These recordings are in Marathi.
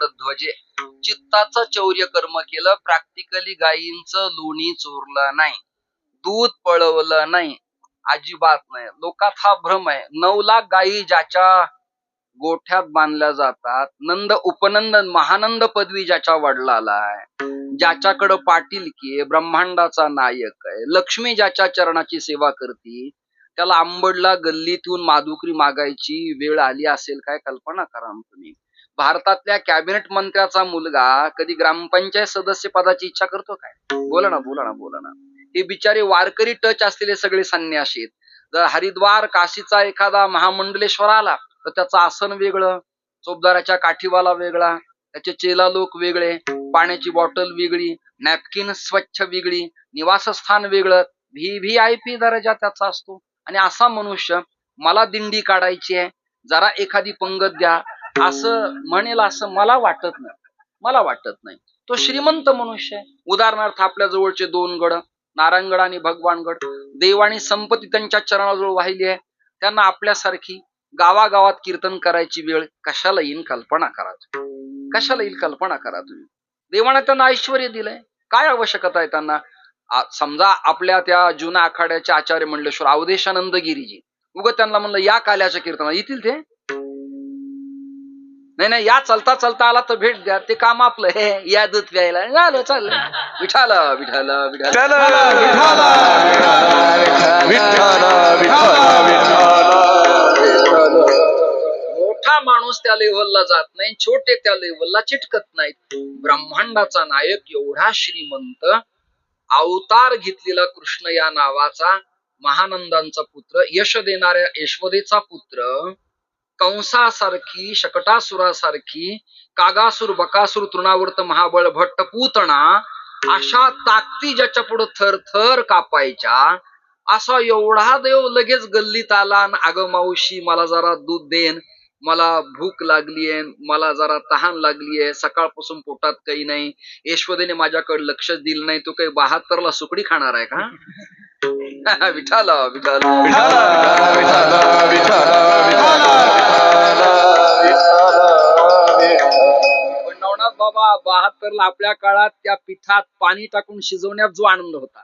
गरुड ध्वजे. चित्ताचं चौर्य कर्म केलं प्रॅक्टिकली गायींचं लोणी चोरलं नाही. दूध पळवलं नाही. अजिबात नाही. लोकात हा भ्रम आहे. नऊ लाख गायी ज्याच्या गोठ्यात बांधल्या जातात नंद उपनंद महानंद पदवी ज्याच्या वडिलाला आहे. ज्याच्याकडं पाटीलकी आहे ब्रह्मांडाचा नायक आहे. लक्ष्मी ज्याच्या चरणाची सेवा करती त्याला आंबडला गल्लीतून माधुकरी मागायची वेळ आली असेल काय कल्पना करा तुम्ही. भारतातल्या कॅबिनेट मंत्र्याचा मुलगा कधी ग्रामपंचायत सदस्य पदाची इच्छा करतो काय? बोला ना बोला ना बोला ना. हे बिचारे वारकरी टच असलेले सगळे संन्यासी आहेत. जर हरिद्वार काशीचा एखादा महामंडलेश्वर आला तर त्याचं आसन वेगळं चोपदाराच्या काठीवाला वेगळा त्याचे चेला लोक वेगळे पाण्याची बॉटल वेगळी नॅपकिन स्वच्छ वेगळी निवासस्थान वेगळं व्ही व्ही आय पी दर्जा त्याचा असतो. आणि असा मनुष्य मला दिंडी काढायची आहे जरा एखादी पंगत द्या असं म्हणेल असं मला वाटत नाही. मला वाटत नाही. तो श्रीमंत मनुष्य आहे. उदाहरणार्थ आपल्या जवळचे दोन गड नारायणगड आणि भगवानगड. देव संपत्ती त्यांच्या चरणाजवळ वाहिली आहे. त्यांना आपल्यासारखी गावागावात कीर्तन करायची वेळ कशाला येईल कल्पना करा तुम्ही. कशाला येईल कल्पना करा तुम्ही. देवाने त्यांना ऐश्वर दिलंय. काय आवश्यकता आहे त्यांना? समजा आपल्या त्या जुन्या आखाड्याचे आचार्य मंडलेश्वर अवधेशानंद गिरीजी. उग त्यांना म्हणलं या काल्याच्या कीर्तना येतील ते? नाही नाही या चलता चलता आला तर भेट द्या. ते काम आपलं हे या दूध प्यायला. झालं चाललं. विठाल विठाल विठाल. मोठा माणूस त्या लेव्हलला जात नाही. छोटे त्या लेव्हलला चिटकत नाहीत. ब्रह्मांडाचा नायक एवढा श्रीमंत. अवतार घेतलेला कृष्ण या नावाचा. महानंदांचा पुत्र. यश देणाऱ्या यशवदेचा पुत्र. कंसासारखी शकटासुरासारखी कागासुर बकासूर तृणावर्त महाबळ भट्ट पूतना अशा ताकती ज्याच्या पुढे थर थर कापायच्या असा एवढा देव लगेच गल्लीत आला अग मावशी मला जरा दूध देन मला भूक लागलीये मला जरा तहान लागलीये सकाळपासून पोटात काही नाही यशवदेने माझ्याकडे लक्ष दिलं नाही तो काही बहात्तरला सुकडी खाणार आहे का? विठाला विठाला विठाला विठाला बहात्तरला आपल्या काळात त्या पिठात पाणी टाकून शिजवण्यात जो आनंद होता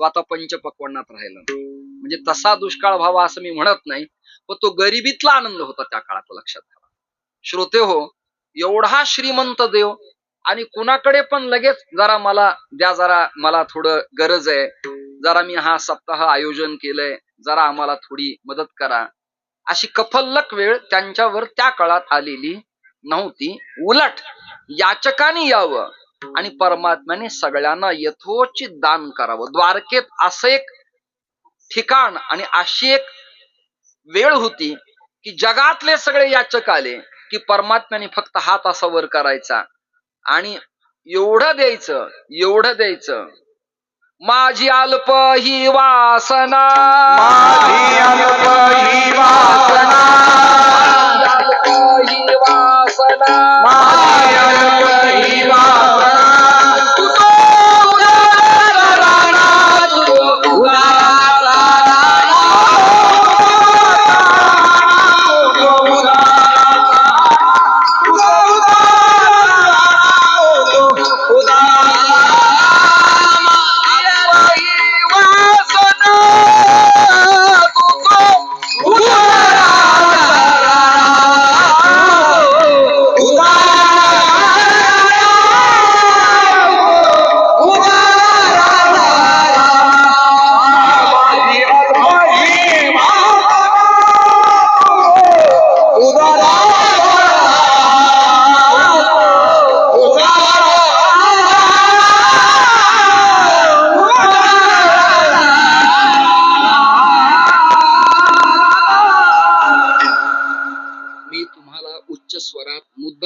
तो आता पंचपक्वांनात राहिला. म्हणजे तसा दुष्काळ व्हावा असं मी म्हणत नाही पण तो गरिबीतला आनंद होता त्या काळात लक्षात ठेवा. श्रोते हो एवढा श्रीमंत देव आणि कुणाकडे पण लगेच जरा मला द्या जरा मला थोडं गरज आहे. जरा मी हा सप्ताह आयोजन केलंय जरा आम्हाला थोडी मदत करा. अशी कफल्लक वेळ त्यांच्यावर त्या काळात आलेली नव्हती. उलट याचकाने यावं. आणि परमात्म्याने सगळ्यांना यथोचित दान करावं. द्वारकेत असं एक ठिकाण आणि अशी एक वेळ होती की जगातले सगळे याचक आले की परमात्म्याने फक्त हात असा वर करायचा आणि एवढं द्यायचं एवढं द्यायचं. माझी अल्प ही वासना. माझी अल्प ही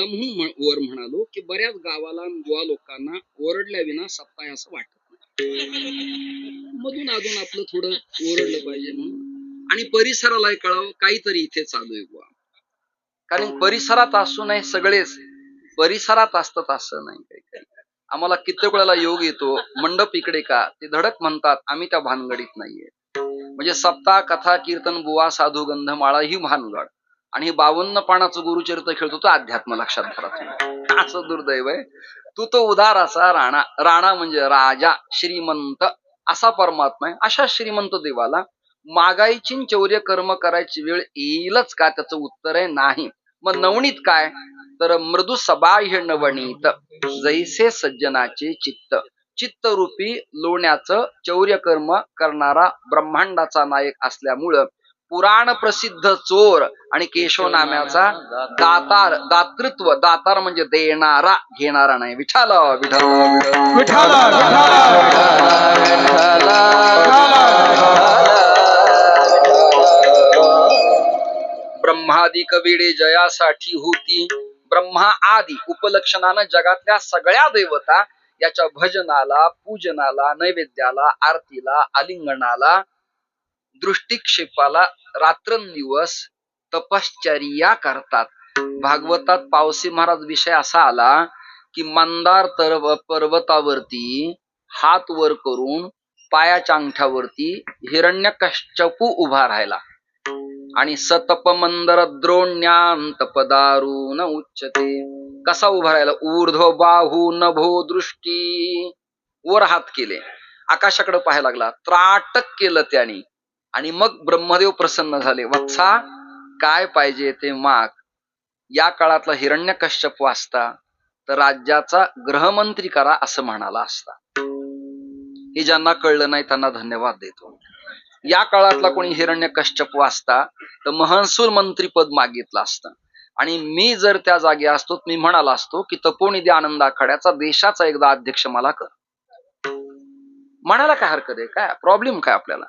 म्हणून वर म्हणालो की बऱ्याच गावाला युवा लोकांना ओरडल्या विना सत्ता असं वाटत नाही. मधून अजून आपलं थोडं ओरडलं पाहिजे म्हणून. आणि परिसराला कळावं काहीतरी इथे चालू आहे बुवा. कारण परिसरात असू नये सगळेच. परिसरात असतात असं नाही काही काही. आम्हाला कित्येक वेळेला योग येतो. मंडप इकडे का? ते धडक म्हणतात. आम्ही त्या भानगडीत नाहीये. म्हणजे सप्ताह कथा कीर्तन बुवा साधू गंधमाळा ही भानगड. आणि हे बावन्न पानाचं गुरुचरित्र खेळतो तो अध्यात्म लक्षात धरा असं दुर्दैव आहे. तू तो उदार असा राणा राणा म्हणजे राजा श्रीमंत असा परमात्मा आहे. अशा श्रीमंत देवाला मागायची चौर्य कर्म करायची वेळ येईलच का? त्याचं उत्तर आहे नाही. मग नवनीत काय? तर मृदू सबाह्य नवनीत जैसे सज्जनाचे चित्त. चित्तरूपी लोण्याचं चौर्य कर्म करणारा ब्रह्मांडाचा नायक असल्यामुळं पुराण प्रसिद्ध चोर आणि केशव नाम्याचा दातार दातृत्व दातार म्हणजे देणारा घेणारा नाही. विठाल विठाल विठ्ठल ब्रह्मादिक वेळे जयासाठी होती. ब्रह्मा आदी उपलक्षणानं जगातल्या सगळ्या देवता याच्या भजनाला पूजनाला नैवेद्याला आरतीला आलिंगनाला दृष्टिक्षेपाला रात्रंदिवस तपश्चर्या करतात. भागवतात पावसी महाराज विषय असा आला की मंदार पर्वतावरती हात वर करून पायाच्या अंगठ्यावरती हिरण्य उभा राहिला. आणि सतप मंदर द्रोण्यां पदारून उच्चते कसा उभा राहिला? ऊर्ध्व बाहू नभो दृष्टी. वर हात केले. आकाशाकडे पाहायला लागला. त्राटक केलं त्याने. आणि मग ब्रह्मदेव प्रसन्न झाले. वत्सा काय पाहिजे ते माग. या काळातला हिरण्य कश्यप वाचता तर राज्याचा गृहमंत्री करा असं म्हणाला असता. हे ज्यांना कळलं नाही त्यांना धन्यवाद देतो. या काळातला कोणी हिरण्य कश्यप वाचता तर महसूल मंत्रीपद मागितलं असतं. आणि मी जर त्या जागी असतो मी म्हणाला असतो की तपोनिधी आनंद आखाड्याचा देशाचा एकदा अध्यक्ष मला कर. म्हणायला काय हरकत आहे? काय प्रॉब्लेम काय आपल्याला?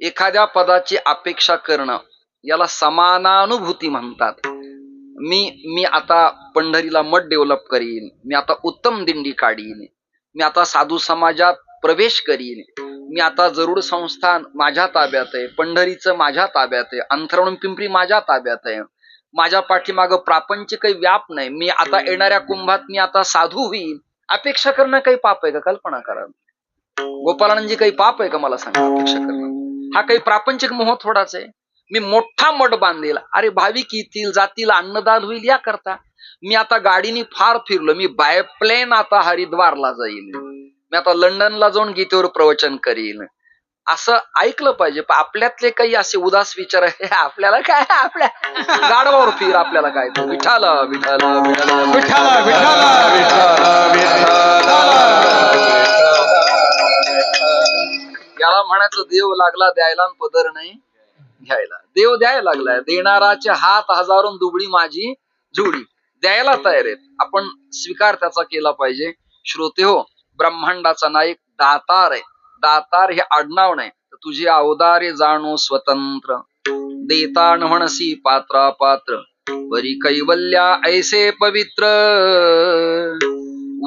एखाद्या पदाची अपेक्षा करणं याला समानानुभूती म्हणतात. मी मी आता पंढरीला मठ डेव्हलप करीन मी आता उत्तम दिंडी काढीन मी आता साधू समाजात प्रवेश करीन मी आता जरूड संस्थान माझ्या ताब्यात आहे पंढरीचं माझ्या ताब्यात आहे अंथरुण पिंपरी माझ्या ताब्यात आहे माझ्या पाठीमागं प्रापंच काही व्याप नाही मी आता येणाऱ्या कुंभात मी आता साधू होईन अपेक्षा करणं काही पाप आहे का? कल्पना करा. गोपालानंदजी काही पाप आहे का? मला सांगा अपेक्षा करणं. हा काही प्रापंचिक मोह थोडाच आहे मी मोठा मठ बांधेल अरे भाविक येतील जातील अन्नदान होईल या करता मी आता गाडीने फार फिरलो मी बाय प्लेन आता हरिद्वारला जाईल मी आता लंडनला जाऊन गीतेवर प्रवचन करीन असं ऐकलं पाहिजे आपल्यातले काही असे उदास विचार आहे आपल्याला काय आपल्या गाडवावर फिर आपल्याला काय विठाला विठाल विठाल विठाला विठाला म्हणायचं देव लागला द्यायला पदर नाही घ्यायला. देव द्यायला लागलाय. देणाराचे हात हजारून दुबळी माझी जुडी. द्यायला तयार आहेत. आपण स्वीकार त्याचा केला पाहिजे. श्रोते हो ब्रह्मांडाचा नायक दातार आहे. दातार हे आडनाव नाही. तर तुझे अवदारे जाणो स्वतंत्र. देता म्हणसी पात्रा पात्र. वरी कैवल्या ऐसे पवित्र.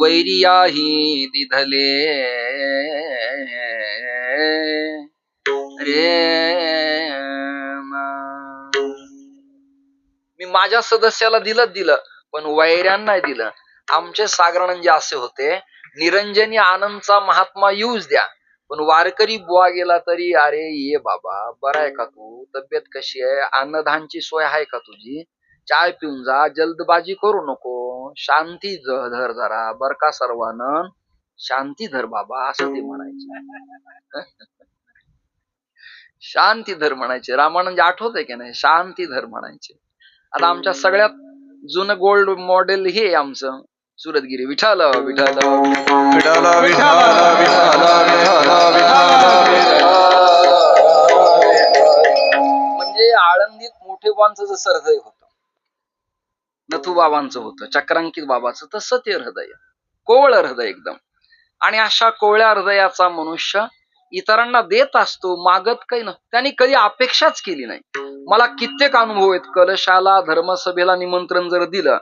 वैरियाही दिधले माझ्या सदस्याला दिलं दिलं पण वैऱ्यांना नाही दिलं. आमचे सागरानंद असे होते. निरंजनी आनंदचा महात्मा यूज द्या. पण वारकरी बुवा गेला तरी अरे ये बाबा बरा आहे का तू? तब्येत कशी आहे? अन्नधानची सोय आहे का तुझी? चाय पिऊन जा जल्दबाजी करू नको. शांती धर जरा. बर का सर्वानंद शांती धर बाबा असं ते म्हणायचे. शांती धर म्हणायचे. रामानंद आठवत की नाही? शांती धर म्हणायचे. आता आमच्या सगळ्यात जुनं गोल्ड मॉडेल हे आमचं. सुरतगिरी. विठाल विठाल विठ्ठल विठ्ठल विठ्ठल म्हणजे आळंदीत मोठे बाबांचं जसं हृदय होतं नथू बाबांचं होतं चक्रांकित बाबाचं तसं ते हृदय. कोवळ हृदय एकदम. आणि अशा कोवळ्या हृदयाचा मनुष्य इतरांना देत असतो मागत काही न त्यांनी कधी अपेक्षाच केली नाही. मला कित्येक अनुभव आहेत. कलशाला धर्मसभेला निमंत्रण जर दिलं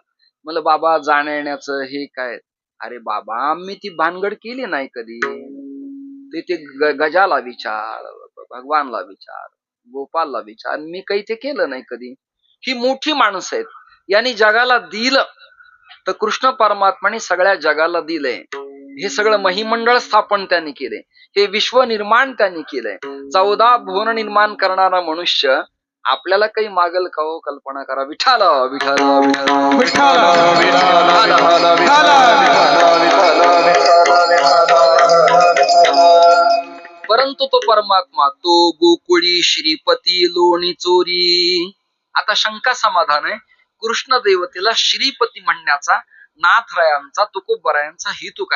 मला बाबा जाण्या येण्याचं हे काय? अरे बाबा मी ती भानगड केली नाही कधी. ते ते गजाला विचार भगवानला विचार गोपालला विचार मी काही ते केलं नाही कधी. ही मोठी माणसं आहेत. यांनी जगाला दिलं तर कृष्ण परमात्माने सगळ्या जगाला दिलंय हे सगळं महिमंडळ स्थापन त्यांनी केले. हे विश्व निर्माण त्यांनी केलंय चौदा भुवन निर्माण करणारा मनुष्य आपल्याला काही मागल का हो? कल्पना करा. विठाल विठाल परंतु तो परमात्मा तो गोकुळी श्रीपती लोणी चोरी. आता शंका समाधान आहे. कृष्ण देवतेला श्रीपती म्हणण्याचा नाथरायांचा तुकोबरायांचा हेतू काय?